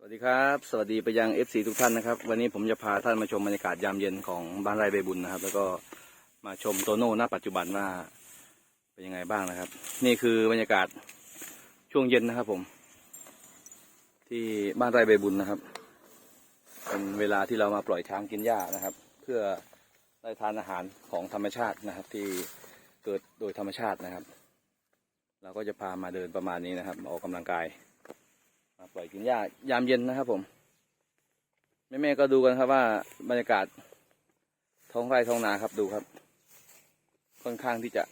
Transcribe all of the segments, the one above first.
สวัสดีครับ สวัสดีไปยัง FC ทุกท่านนะครับ วันนี้ผมจะพาท่านมาชมบรรยากาศยามเย็นของบ้านไร่ใบบุญนะครับ แล้วก็มาชมโตโน่ณปัจจุบันว่าเป็นยังไงบ้างนะครับ นี่คือบรรยากาศช่วงเย็นนะครับผม ที่บ้านไร่ใบบุญนะครับ เป็นเวลาที่เรามาปล่อยช้างกินหญ้านะครับ เพื่อได้ทานอาหารของธรรมชาตินะครับ ที่เกิดโดยธรรมชาตินะครับ เราก็จะพามาเดินประมาณนี้นะครับ ออกกำลังกาย มาปล่อยกินหญ้ายามเย็นนะครับ ผมแม่ๆก็ดูกันครับว่าบรรยากาศท้องไร่ท้องนาครับดูครับ ค่อนข้างที่จะ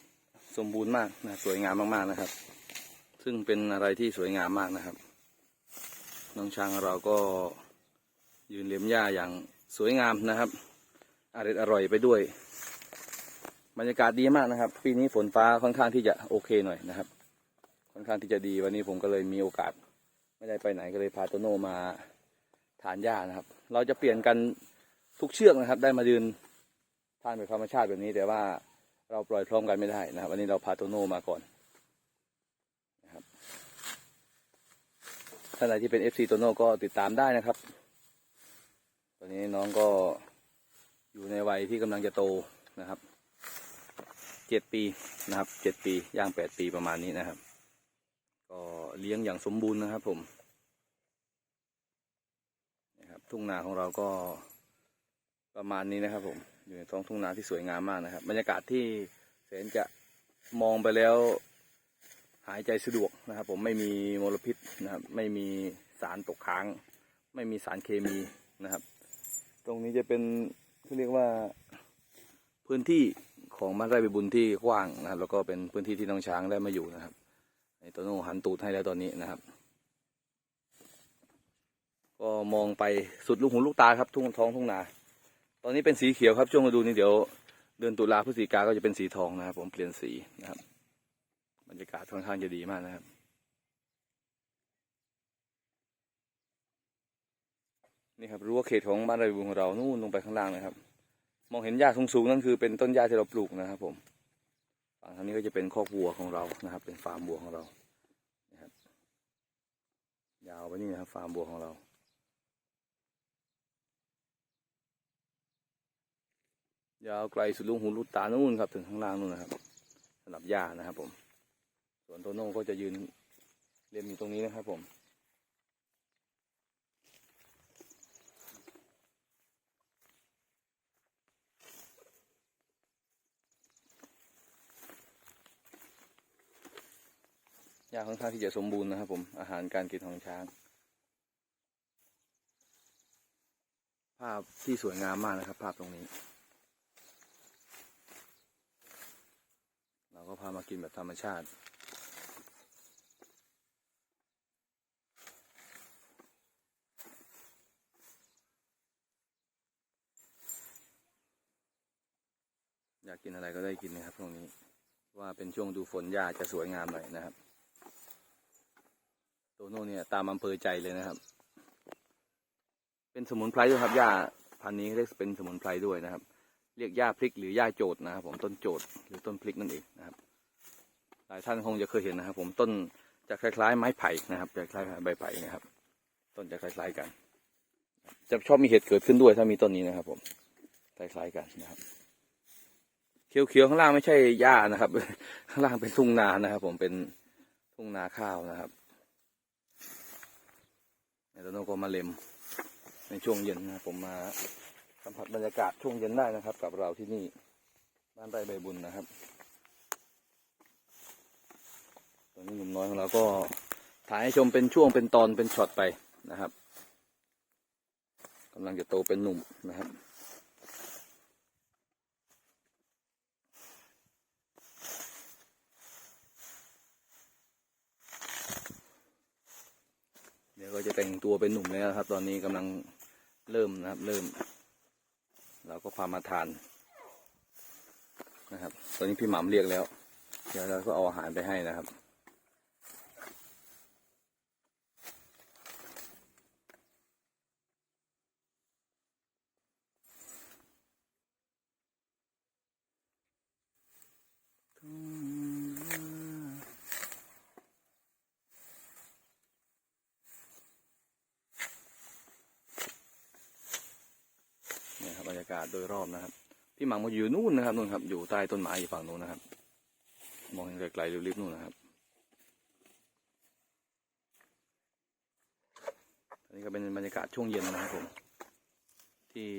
สมบูรณ์มากนะสวยงามมากๆนะครับ ซึ่งเป็นอะไรที่สวยงามมากนะครับ น้องช้างเราก็ยืนเลี้ยมหญ้าอย่างสวยงามนะครับอร่อยอร่อยไปด้วย บรรยากาศดีมากนะครับ ปีนี้ฝนฟ้าค่อนข้างที่จะโอเคหน่อยนะครับ ค่อนข้างที่จะดีวันนี้ผมก็เลยมีโอกาส ไม่ได้ไปไหนก็เลยพาโตโน่มาทานหญ้านะครับ เราจะเปลี่ยนกันทุกเชือกนะครับ ได้มายืนทานแบบธรรมชาติแบบนี้แต่ว่าเราปล่อยพร้อมกันไม่ได้นะครับ วันนี้เราพาโตโน่มาก่อนนะครับท่านใดที่เป็น FC โตโน่ก็ติดตามได้นะครับ ตอนนี้น้องก็อยู่ในวัยที่กำลังจะโตนะครับเจ็ดปีนะครับเจ็ดปีย่างแปดปีประมาณนี้นะครับ ก็เลี้ยงอย่างสมบูรณ์นะครับผมนะครับทุ่งนาของเราก็ประมาณนี้นะครับ ผม อยู่ในท้องทุ่งนาที่สวยงามมากนะครับ บรรยากาศที่แสนจะมองไปแล้วหายใจสะดวกนะครับ ผมไม่มีมลพิษนะครับ ไม่มีสารตกค้าง ไม่มีสารเคมีนะครับ ตรงนี้จะเป็นเขาเรียกว่าพื้นที่ของบ้านไร่ใบบุญที่กว้างนะครับ แล้วก็เป็นพื้นที่ที่น้องช้างได้มาอยู่นะครับ ไอ้โตโน่หันตูดให้แล้วตอนนี้นะครับ ก็มองไปสุดลูกหูลูกตาครับทุ่งท้องทุ่งนา ตอนนี้เป็นสีเขียวครับช่วงฤดูนี้เดี๋ยวเดือนตุลาพฤศจิกาก็จะเป็นสีทองนะครับ ผมเปลี่ยนสีนะครับบรรยากาศค่อนข้างจะดีมากนะครับนี่ครับรั้วเขตของบ้านไรบุญของเรานู่นลงไปข้างล่างนะครับ มองเห็นหญ้าสูงๆนั่นคือเป็นต้นหญ้าที่เราปลูกนะครับผม ทางนี้ก็จะเป็นคอกวัวของเรานะครับ เป็นฟาร์มวัวของเรานะครับยาวไปนี่นะครับฟาร์มวัวของเรายาวไกลสุดลูกหูลูกตานู่นครับถึงข้างล่างนู่นนะครับสำหรับหญ้านะครับผม ส่วนโตโน่ก็จะยืนเรียนอยู่ตรงนี้นะครับผม ญ้าค่อนข้างที่จะสมบูรณ์นะครับผมอาหารการกินของช้าง ภาพที่สวยงามมากนะครับ ภาพตรงนี้ เราก็พามากินแบบธรรมชาติอยากกินอะไรก็ได้กินนะครับตรงนี้ ว่าเป็นช่วงดูฝนหญ้าจะสวยงามหน่อยนะครับ โตโน่เนี่ยตามอำเภอใจเลยนะครับ เป็นสมุนไพรด้วยครับหญ้าพันธุ์นี้เรียกเป็นสมุนไพรด้วยนะครับ เรียกหญ้าพริกหรือหญ้าโจดนะครับ ผมต้นโจดหรือต้นพริกนั่นเองนะครับ หลายท่านคงจะเคยเห็นนะครับ ผมต้นจะคล้ายๆ ไม้ไผ่นะครับจะคล้ายๆใบไผ่นะครับ ต้นจะคล้ายๆกัน จะชอบมีเห็ดเกิดขึ้นด้วยถ้ามีต้นนี้นะครับ ผมคล้ายๆกันนะครับเขียวๆข้างล่างไม่ใช่หญ้านะครับ ข้างล่างเป็นทุ่งนานะครับ ผมเป็นทุ่งนาข้าวนะครับ แล้วก็มาเล็มในช่วงเย็นนะครับผมมาสัมผัสบรรยากาศช่วงเย็นได้นะครับ กับเราที่นี่บ้านไร่ใบบุญนะครับ ตอนนี้หนุ่มน้อยของเราก็ถ่ายให้ชมเป็นช่วงเป็นตอนเป็นช็อตไปนะครับกำลังจะโตเป็นหนุ่มนะครับ ดี๋ยวก็จะแต่งตัวเป็นหนุ่มแล้วครับ ตอนนี้กำลังเริ่มนะครับ เริ่ม เราก็พามาทานนะครับ ตอนนี้พี่หม่ำเรียกแล้ว เดี๋ยวเราก็เอาอาหารไปให้นะครับ ทาศโดยรอบนะครับ พี่หมังมาอยู่นู่นนะครับนู่นครับ อยู่ใต้ต้นไม้อยู่ฝั่งนู้นนะครับ มองเห็นไกลๆริบๆนู่นนะครับอันนี้ก็เป็นบรรยากาศช่วงเย็นนะครับผม ที่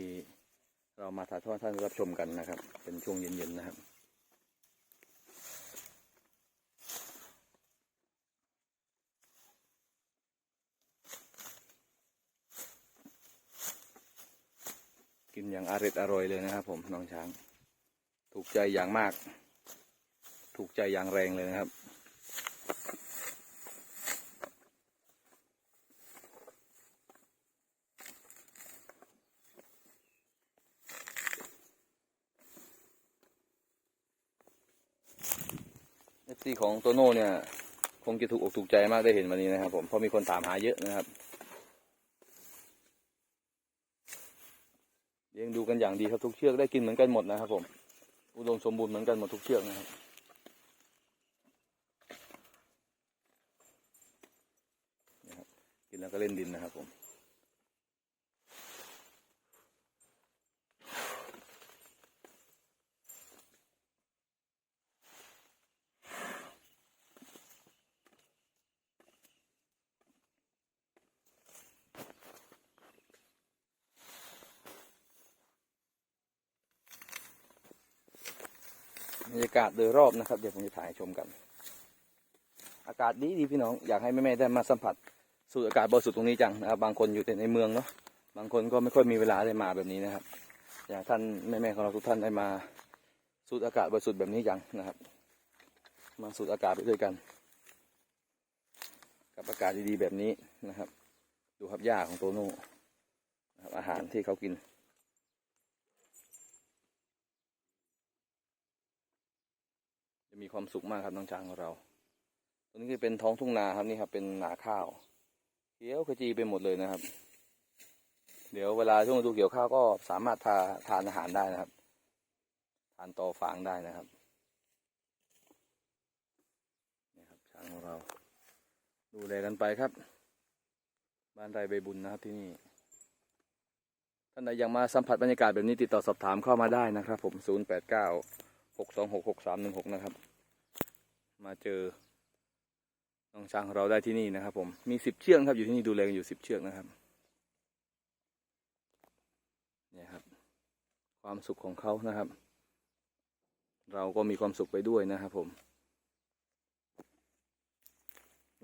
เรามาถ่ายทอดท่านรับชมกันนะครับ เป็นช่วงเย็นๆนะครับ กินอย่างอร่อยอร่อยเลยนะครับ ผมน้องช้าง ถูกใจอย่างมาก ถูกใจอย่างแรงเลยนะครับ เอฟซีของโตโน่เนี่ย คงจะถูกอกถูกใจมากได้เห็นวันนี้นะครับ ผมเพราะมีคนถามหาเยอะนะครับ ลี้ยงดูกันอย่างดีครับทุกเชือกได้กินเหมือนกันหมดนะครับผมอุดมสมบูรณ์เหมือนกันหมดทุกเชือกนะครับนี่ครับกินแล้วก็เล่นดินนะครับผม บรรยากาศโดยรอบนะครับ เดี๋ยวผมจะถ่ายชมกัน อากาศดีดีพี่น้องอยากให้แม่ๆได้มาสัมผัสสูดอากาศบริสุทธิ์ตรงนี้จังนะครับบางคนอยู่แต่ในเมืองเนาะบางคนก็ไม่ค่อยมีเวลาได้มาแบบนี้นะครับ อยากท่านแม่ๆของเราทุกท่านได้มาสูดอากาศบริสุทธิ์แบบนี้จังนะครับ มาสูดอากาศไปด้วยกัน กับอากาศดีๆแบบนี้นะครับ ดูครับหญ้าของโตโน่นะครับอาหารที่เขากิน จะ มีความสุขมากครับน้องช้างของเราตรงนี้ก็เป็นท้องทุ่งนาครับนี่ครับ เป็นนาข้าวเขียวขจีไปหมดเลยนะครับ เดี๋ยวเวลาช่วงฤดูเกี่ยวข้าวก็สามารถทาทานอาหารได้นะครับ ทานต่อฟางได้นะครับนี่ครับช้างของเรา ดูแลกันไปครับ บ้านไรใบบุญนะครับที่นี่ท่านใดอยากมาสัมผัสบรรยากาศแบบนี้ติดต่อสอบถามเข้ามาได้นะครับ ผม 0 8 9 6 2 6 6 3 1 6นะครับ มาเจอน้องช้างของเราได้ที่นี่นะครับ ผมมีสิบเชือกครับอยู่ที่นี่ดูแลกันอยู่สิบเชือกนะครับเนี่ยครับ ความสุขของเขานะครับ เราก็มีความสุขไปด้วยนะครับ ผม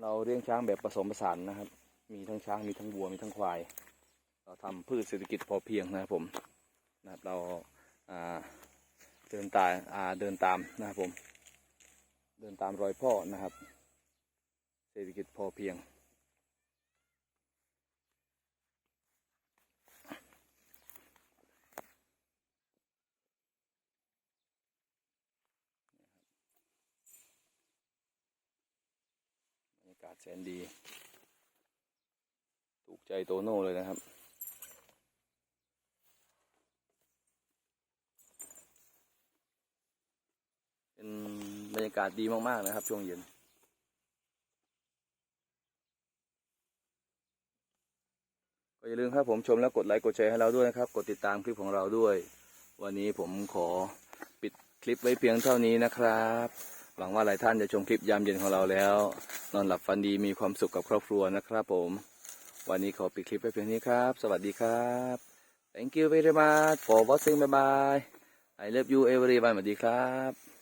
เราเลี้ยงช้างแบบผสมผสานนะครับ มีทั้งช้างมีทั้งวัวมีทั้งควาย เราทำพืชเศรษฐกิจพอเพียงนะครับผมนะครับเราอ่า เดินตามอ่าเดินตามนะครับผม เดินตามรอยพ่อนะครับ เศรษฐกิจพอเพียง บรรยากาศแสนดี ถูกใจโตโน่เลยนะครับ เป็นบรรยากาศดีมากๆนะครับ ช่วงเย็น ก็อย่าลืมครับผมชมแล้วกดไลค์กดแชร์ให้เราด้วยนะครับ กดติดตามคลิปของเราด้วย วันนี้ผมขอปิดคลิปไว้เพียงเท่านี้นะครับ หวังว่าหลายท่านจะชมคลิปยามเย็นของเราแล้ว นอนหลับฝันดีมีความสุขกับครอบครัวนะครับผม วันนี้ขอปิดคลิปไว้เพียงนี้ครับ สวัสดีครับ thank you very much for watching bye bye I love you everyone สวัสดีครับ